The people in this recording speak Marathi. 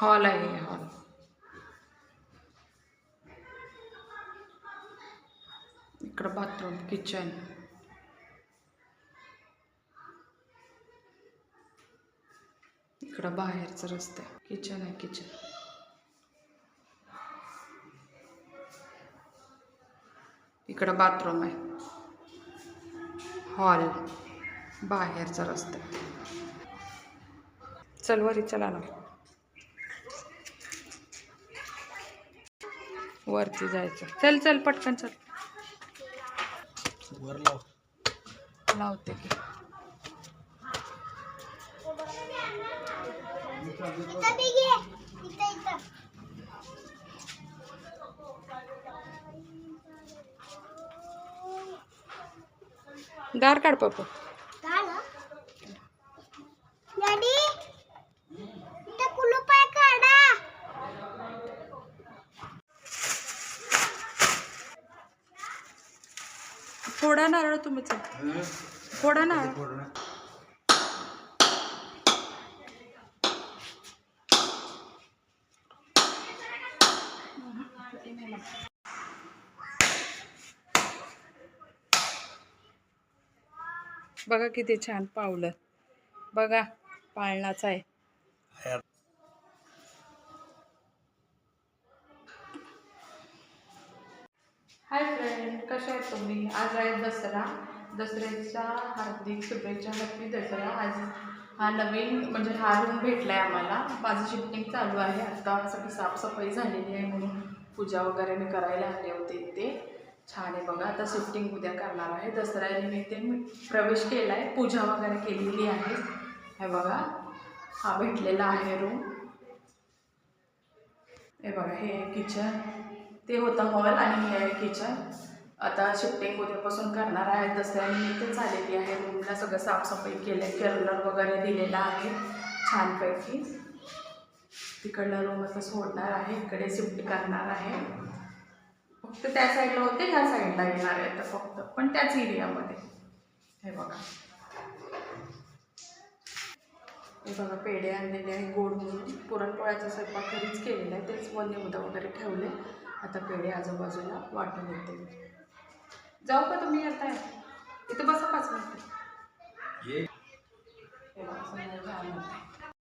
हॉल आहे हॉल इकडं बाथरूम किचन इकडं बाहेरचं रस्ते. किचन आहे किचन इकडं बाथरूम आहे. हॉल बाहेरचा रस्ता. चल वरी चला ना. वरती जायचं. चल चल पटकन चल. वर लाव. लावते की. दार काढ पप्पू झालं डॅडी इथं कुलूप आहे काढा फोडा नारळ तुम्ही फोडा नारळ बघा किती छान पावलं. बघा पाळणाच आहे. हाय फ्रेंड कशा आहेत तुम्ही? आज आहे दसरा. दसऱ्याच्या हार्दिक शुभेच्छा हॅपी दसरा. आज हा नवीन म्हणजे हा रूम भेटला आहे आम्हाला. माझं शिफ्टिंग चालू आहे. आता सगळी साफसफाई झालेली आहे म्हणून पूजा वगैरे मी करायला आले होते इथे. छान आहे बघा. आता शिफ्टिंग उद्या करणार आहे. दसऱ्यानिमित्त मी प्रवेश केला आहे पूजा वगैरे केलेली आहे. हे बघा. हा भेटलेला आहे रूम हे बघा हे किचन ते होतं हॉल आणि हे आहे किचन आता शिफ्टिंग उद्यापासून करणार आहे. दसऱ्यानिमित्त झालेली आहे. रूमला सगळं साफसफाई केलं आहे कलर वगैरे दिलेला आहे छानपैकी. तिकडला रूम आता सोडणार आहे. इकडे शिफ्ट करणार आहे. फक्त त्या साईडला होते ह्या साईडला येणार आहे तर फक्त. पण त्याच एरियामध्ये हे बघा. हे बघा पेढे आणलेले आहे गोड म्हणून. पुरणपोळ्याचा स्वयंपाक घरीच केलेला आहे. तेच वन निवडा वगैरे ठेवले. आता पेढे आजूबाजूला वाटून येते जाऊ का तुम्ही आता? इथं बसा पाच मिनिटं.